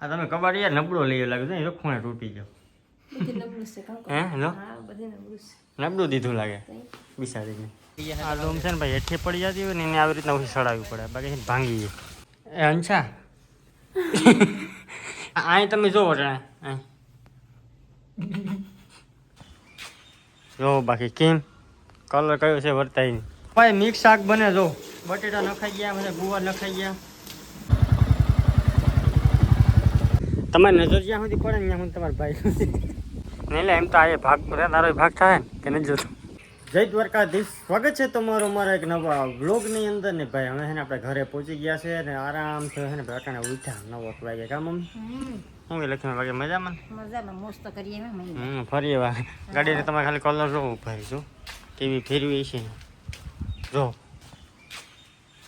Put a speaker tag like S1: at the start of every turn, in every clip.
S1: આ તમે કબાડી યાર નબળો લઈ લાગે છે ને ખૂણે તૂટી ગયો.
S2: નબળું
S1: હે લો
S2: નબળું
S1: દીધું લાગે બિસાડીને આ લોમ છે ને ભાઈ હેઠે પડી જતી હોય ને એને આવી રીતના ઉછી સડાવવી પડે. બાકી ભાંગી જાય એ અંછા અહીં તમે જોવો જાણે અહીં. જો બાકી કેમ? કલર કયો છે વર્તાય નહીં ભાઈ મિક્સ શાક બને જો. બટેટા નખાઈ ગયા બધા ગુવા નખાઈ ગયા. તમારી નજર જ્યાં સુધી પડે ને ત્યાં સુધી તમારા ભાઈ નહીં લે એમ તો આ ભાગ તારો ભાગ થાય ને કે નથી જોતો? જય દ્વારકાધીશ. સ્વાગત છે તમારો મારા એક નવા વ્લોગની અંદર. ને ભાઈ હવે છે ને આપણે ઘરે પહોંચી ગયા છે ને આરામ છે. ને ભાઈ અટાણે ઉઠ્યા. નવો વાગે કામ મમ્મી હું લખી લક્ષ્મી વાગે? મજામાં
S2: મજામાં મસ્ત કરીએ
S1: હમ ફરી વાર ગાડીને તમારે ખાલી કલર જો ભાઈ જો. કેવી ફેરવી છે જો.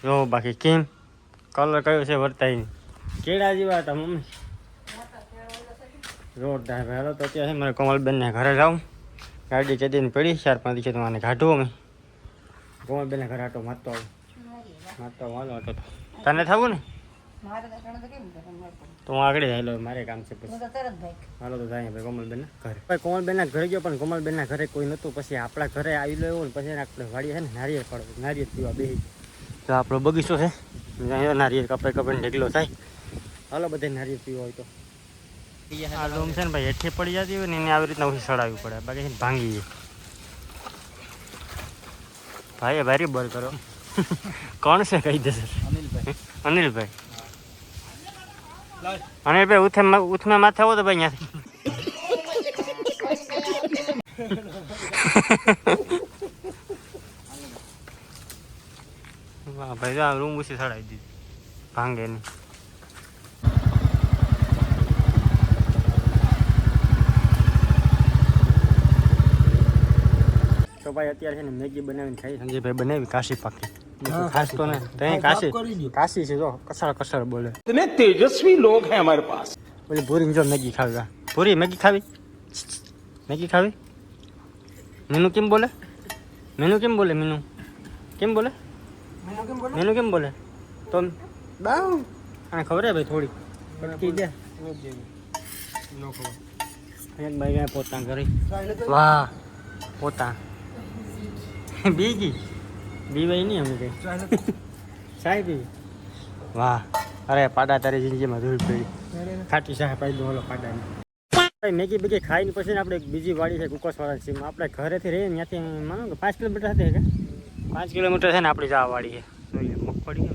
S1: જો બાકી કેમ? કલર કયો છે વર્તાય નહીં. કેળા જેવા હતા મમ્મી. જોરદાર ભાઈ હાલો તો અત્યારે મારે કોમલબેનને ઘરે જાઉં. ગાડી ચડીને પડી ચાર પાંચ દિવસે તો મને કાઢું અમે. કોમલબેનને ઘરે આટો મારતો આવું. મારતો વાલો આટો તો તને થવું ને
S2: તો
S1: હું આગળ જાય મારે કામ છે પછી.
S2: તો તરત ભાઈ.
S1: હાલો તો જાય ભાઈ કોમલબેન ઘરે. ભાઈ કોમલબેનના ઘરે ગયો પણ કોમલબેનના ઘરે કોઈ નહોતું. પછી આપણા ઘરે આવી લો ને પછી આપણે વાડીએ છે ને નારિયેળ પડે નારિયેળ પીવા બેસી તો આપણો બગીચો છે. નારિયેળ કપાઈ કપાઈને ઢગલો થાય. હાલો બધે નારિયેળ પીવા હોય તો. આ લૂમ છે ને ભાઈ હેઠે પડી જતી હોય ને એને આવી રીતના ઉછી સડાવવી પડે. બાકી ભાંગી જાય ભાઈ ભારી બોલ કરો. કોણ છે કહી દેશે
S3: અનિલભાઈ.
S1: અનિલભાઈ. અનિલભાઈ ઉથે ઉથમે માથે આવો તો ભાઈ અહીંયાથી વાહ ભાઈ આ રૂમ ઉછી સડાવી દીધી. ભાંગે નહીં. તો ભાઈ અત્યારે છે ને મેગી બનાવીને ખાઈ સંજયભાઈ બનાવી કાશી પાકી. ખાસ તો ને તો કાશી કાશી છે જો કસાળ કસાળ બોલે.
S4: તને તેજસ્વી લોગ હે અમારે પાસ
S1: બોલે ભૂરી જો મેગી ખાવી. ભૂરી મેગી ખાવી? મેગી ખાવી? મીનુ કેમ બોલે? મીનુ કેમ બોલે મીનુ? કેમ બોલે? મીનુ કેમ બોલે? તો બાઉ. આને ખબર હે ભાઈ થોડી પટકી દે? નો ખબર. પોતા કરી વાહ પોતા બીજી? બીવાય નહીં અમે કઈ. સાહેબ વાહ અરે પાડા તારી જિંદગીમાં ધૂળ પડી. ખાટી શાહ પાઈ દો ઓલો પાડાની. મેગી બેગી ખાઈને પછી આપણે બીજી વાડી છે કુકસવાળા છે આપણે ઘરેથી રહીએ ત્યાંથી માનો કે પાંચ કિલોમીટર હતી કે? પાંચ કિલોમીટર છે ને આપણી જવા વાડી છે. જોઈએ મગફળી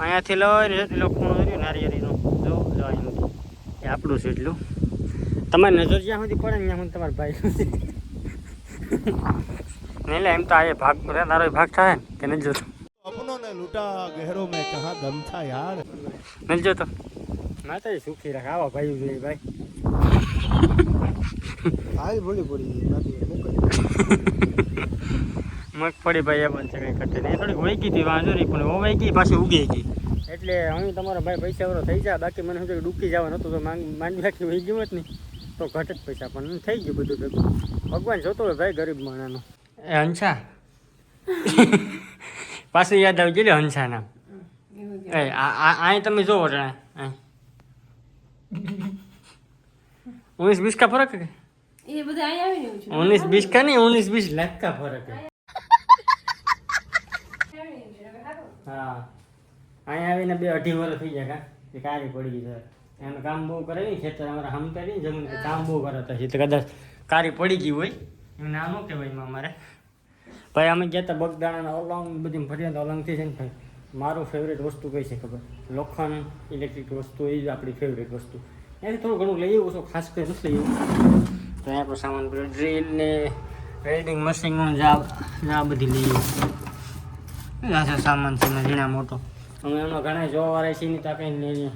S1: અહીંયાથી લઈને એટલો ખૂણો રહ્યો નારિયેળીનો. જો જો અહીંનું એ આપણું છે એટલું. તમારી નજર જ્યાં સુધી પડે ને ત્યાં સુધી તમારા ભાઈ નહીં લે એમ તો આ ભાગ તારો ભાગ થાય ને કે નહીં જોતો.
S3: અપનો ને લૂટા ગહેરો મેં કહા દમ થા યાર.
S1: નહીં જોતો. માતાજી સુખી રાખ આવા ભાઈ જોઈએ ભાઈ.
S3: હાલ ભૂલી પડી
S1: મગફળી ભાઈ એ છે કઈ કટે નહીં. થોડીક વૈકી હતી વાંધો નહીં પણ વૈકી પાછી ઉગી ગઈ. એટલે હું તમારો ભાઈ પૈસા વાળો થઈ જાય બાકી મને શું ડૂકી જવાનું હતું તો માંડવી આખી વહી ગયું જ નહીં. તો ઘટે જ પૈસા પણ થઈ ગયું બધું ભેગું. ભગવાન જોતો હોય ભાઈ ગરીબ માણાનો એ હંસા. પાછું યાદ આવી ગયેલું હંસા નામ. એ અહીં તમે જોવો જણા
S2: ઉન્નીસ બીસ કા
S1: ફરક ઉન્નીસ બીસ કા નહીં ઉન્નીસ બીસ લાખ કા ફરક હા? અહીં આવીને બે અઢી વર્ષ થઈ જાય કા? કાળી પડી ગઈ એનું કામ બહુ કરે ને ખેતર અમારે હમ કરીને જમીન કામ બહુ કરે તો કદાચ કાળી પડી ગઈ હોય. એનું નામ શું કહેવાય એમાં અમારે ભાઈ, અમે ગયા હતા બગદાણાના અલંગ બધી ફર્યા હતા અલંગથી છે ને ભાઈ. મારું ફેવરેટ વસ્તુ કઈ છે ખબર? લોખંડ ઇલેક્ટ્રિક વસ્તુ, એ જ આપણી ફેવરેટ વસ્તુ. એનાથી થોડું ઘણું લઈ આવું છું, ખાસ કરી નથી લઈ આવું. તો અહીંયા આપણો સામાન ડ્રીલ ને વેલ્ડિંગ મશીન જા આ બધી લઈ આવું. સામાન છે ઝીણા મોટો? અમે એમાં ઘણા જોવા વાળા છીએ તો કંઈ નહીં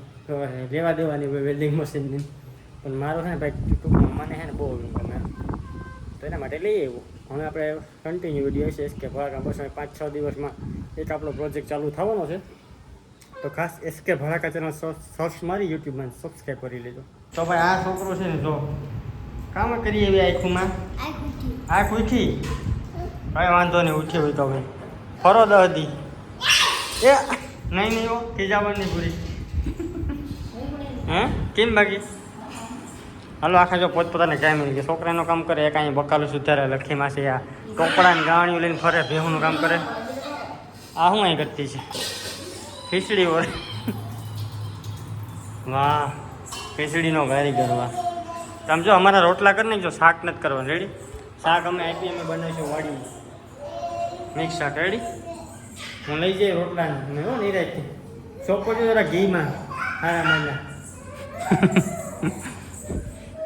S1: લેવા દેવાની વેલ્ડિંગ મશીનની પણ મારો છે ને ભાઈ, ટૂંકમાં મને છે ને બહુ ગમે. તો એના માટે લઈ આવ્યું હવે આપણે કન્ટિન્યુ વીડિયો છે કે ભાગ બસ પાંચ છ દિવસમાં એક આપણો પ્રોજેક્ટ ચાલુ થવાનો છે. તો ખાસ એસકે ભડાકા ચેનલ સર્ચ મારી યુટ્યુબમાં સબસ્ક્રાઈબ કરી લેજો. તો ભાઈ આ છોકરો છે ને જો, કામ કરીએ એવી આખુંમાં? આંખ ઉઠી. ભાઈ વાંધો નહીં, ઉઠી હોય તો ભાઈ ફરો દી એ, નહીં નહીં, હો ખીજાવાની પૂરી. હે? કેમ બાકી? હાલો, આખા જો પોતપોતાને કામ ગયા છોકરાનું કામ કરે, એક અહીંયા બકાલું સુધારે, લખી માસી આ ટોપડાની ગાણીઓ લઈને ફરે, ભેહુનું કામ કરે. આ શું અહીં કરતી છે? ખીચડી ઓર વાહ, ખીચડીનો કારીગર, વાહ. તમે જો અમારા રોટલા કરી નાખજો, શાક નથી કરવાનું. રેડી શાક અમે આપી, અમે બનાવીશું વાડી મિક્સ શાક રેડી હું લઈ જઈ રોટલા મેં હો નહીં રાખતી ચોપડી જરા ઘીમાં, હારા મહિના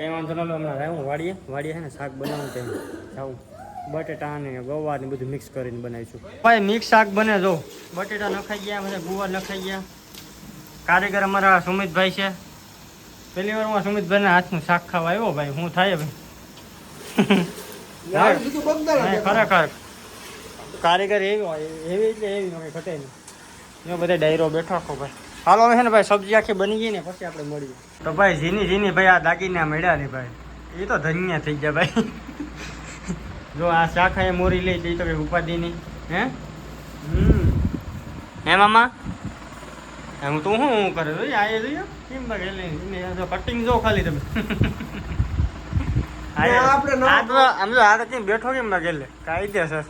S1: કઈ વાંધો ન લો હમણાં લાવું વાડીએ વાડીએ છે ને શાક બનાવું તેમ જાઉં બટેટા ને ગવાર ને બધું મિક્સ કરીને બનાવીશું. ભાઈ મિક્સ શાક બને જો. બટેટા નખાઈ ગયા બધા ગુવાર નખાઈ ગયા. કારીગર અમારા સુમિતભાઈ છે. પહેલી વાર હું સુમિતભાઈના હાથનું શાક ખાવા આવ્યો ભાઈ. હું થાય ભાઈ? ખરેખર. કારીગર એવી હોય એવી એટલે એવી હોય ઘટે નહીં. બધા ડાયરો બેઠો આખો ભાઈ. હાલો છે ને ભાઈ સબ્જી આખી બની ગઈ ને પછી આપણે મળીએ. તો ભાઈ ઝીની ઝીની ભાઈ આ દાગીના મળ્યા ને ભાઈ. એ તો ધન્ય થઈ ગયા ભાઈ. જો આ શાખા એ મોરી લઈ જઈ તો ભાઈ ઉપાધિ નહીં હે? હમ. હે મામા? હે, હું તું શું હું કરે? આ એ જોઈએ કેમ ભાઈ લઈને જો કટિંગ જો ખાલી તમે. આ એ-
S3: આપણે ન-
S1: આ તો આમ તો કેમ બેઠો કેમ ભાઈ ગેલે? કાયદેસર.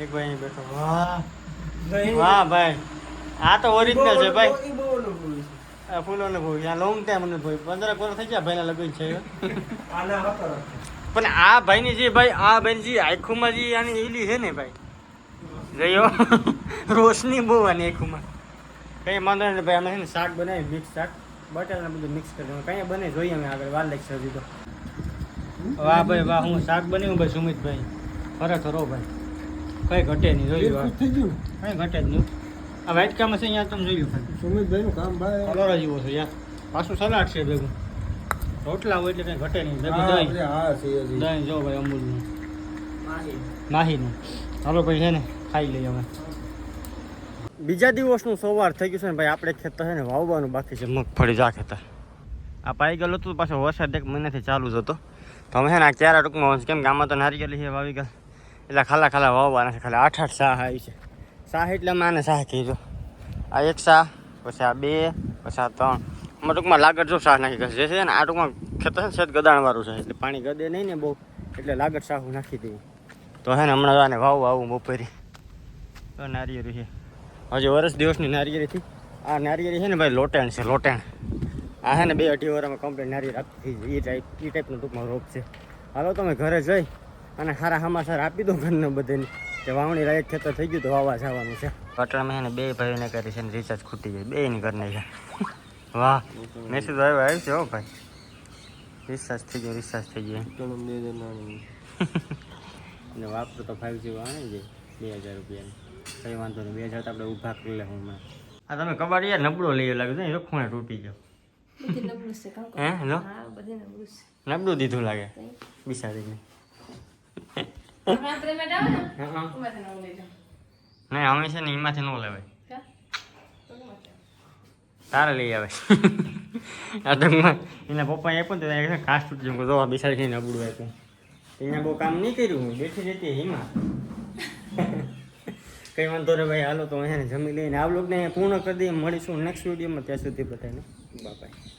S1: એક ભાઈ અહીં બેઠો. વાહ. વાહ ભાઈ. આ તો ઓરિજિનલ છે ભાઈ. આ ફૂલોનો ભોગ આ લોંગ ટાઈમ નો ભોગ પંદર વર્ષ થઈ ગયા ભાઈના લગ્ન છે. પણ આ ભાઈની જે ભાઈ આ ભાઈ જે આખુમાં જે આની એલી છે ને ભાઈ. જયો રોશની બહુ આની આખુમાં. કઈ વાંધો નહીં ભાઈ અમે છે ને શાક બનાવી મિક્સ શાક. બટાકા બધું મિક્સ કરી દઉં કઈ બને જોઈએ અમે આગળ વાર લાગશે હજી તો. વાહ ભાઈ વાહ હું શાક બનાવ્યું ભાઈ સુમિતભાઈ. ખરેખર હો ભાઈ. કઈ ઘટે નહીં જોયું વાહ કઈ ઘટે જ નહીં. આ વાઇટ કામ હશે અહીંયા તમે જોયું
S3: લો સુમિતભાઈનું કામ ભાઈ
S1: કલર જ એવો છે યાર. પાછું સલાડ છે ભેગું. રોટલા હોય એટલે કંઈ ઘટે નહીં. ભેગું દહીં. દહીં જો ભાઈ અમૂલનું. માહીનું હાલો ભાઈ છે ને ખાઈ લઈએ અમે બીજા દિવસનું સવાર થઈ ગયું છે ને ભાઈ આપણે ખેતર છે ને વાવવાનું બાકી છે મગફળી જા ખેતર. આ પાઈ ગયેલું હતું પાછો વરસાદ એક મહિનાથી ચાલુ જ હતો. તો અમે છે ને આ ક્યારે ટૂંકમાં કેમ કે આમાં તો નારિયેલી છે વાવી ગયા એટલે ખાલા ખાલા વાવવાના છે ખાલી આઠ આઠ સાહ આવી છે. સાહ એટલે માને શાહ કીધું. આ એક શાહ પછી આ બે, પછી આ ત્રણ. આમાં ટૂંકમાં લાગત જો શાહ નાખી ગયા છે ને, આ ટૂંકમાં ખેતર છે ગદાણવાળું છે, એટલે પાણી ગદે નહીં ને બહુ, એટલે લાગત શાહું નાખી દઈએ. તો હે ને, હમણાં આને વાવ, વાવું બપોરી તો નારિયેરી છે. હજી વર્ષ દિવસની નારિયેળી હતી. આ નારિયેળી છે ને ભાઈ, લોટેણ છે, લોટેણ. આ છે ને બે અઢી વરમાં કમ્પ્લીટ નારિયેળ આપતી એ ટાઈપ એ ટાઈપનો ટૂંકમાં રોગ છે. હાલો, તમે ઘરે જઈ અને સારા સમાચાર આપી દો ઘરને બધાને. કે વાવણી લાયક ખેતર થઈ ગયું તો વાવા જવાનું છે. પાટણમાં એને બે બે ભાઈઓને કરી છે ને રિચાર્જ ખૂટી જાય બે ની કરી નાખ્યા વાહ મેસેજ આવ્યો આવ્યો છે હો ભાઈ. રિચાર્જ થઈ ગયો રિચાર્જ થઈ ગયો. અને વાપરું તો ફાઈવ જી આવે જાય બે હજાર રૂપિયાની. કંઈ વાંધો નહીં બે હજાર તો આપણે ઊભા કરી લે હું આ તમે કબાડી યાર નબળો લઈ લાગ્યો છે ને ખૂણે તૂટી ગયો.
S2: નબળું
S1: હે લો.
S2: નબળું
S1: નબળું દીધું લાગે બિસાડીને
S2: ને
S1: નહીં અમે છે ને એમાંથી ન લેવાય? તારે લઈ આવે. આ તો એના પપ્પાએ આપ્યું તો એને ખાસ તૂટી જવું જોવા બિસાડી નબળું આપ્યું. એને બહુ કામ નહીં કર્યું. હું બેઠી રહેતી હિમાં. કંઈ વાંધો રે ભાઈ હાલો તો અહીંયા જમી લઈને આ બ્લોગને અહીંયા પૂર્ણ કરી દઈએ. મળીશું નેક્સ્ટ વિડીયોમાં ત્યાં સુધી બધાને. બાય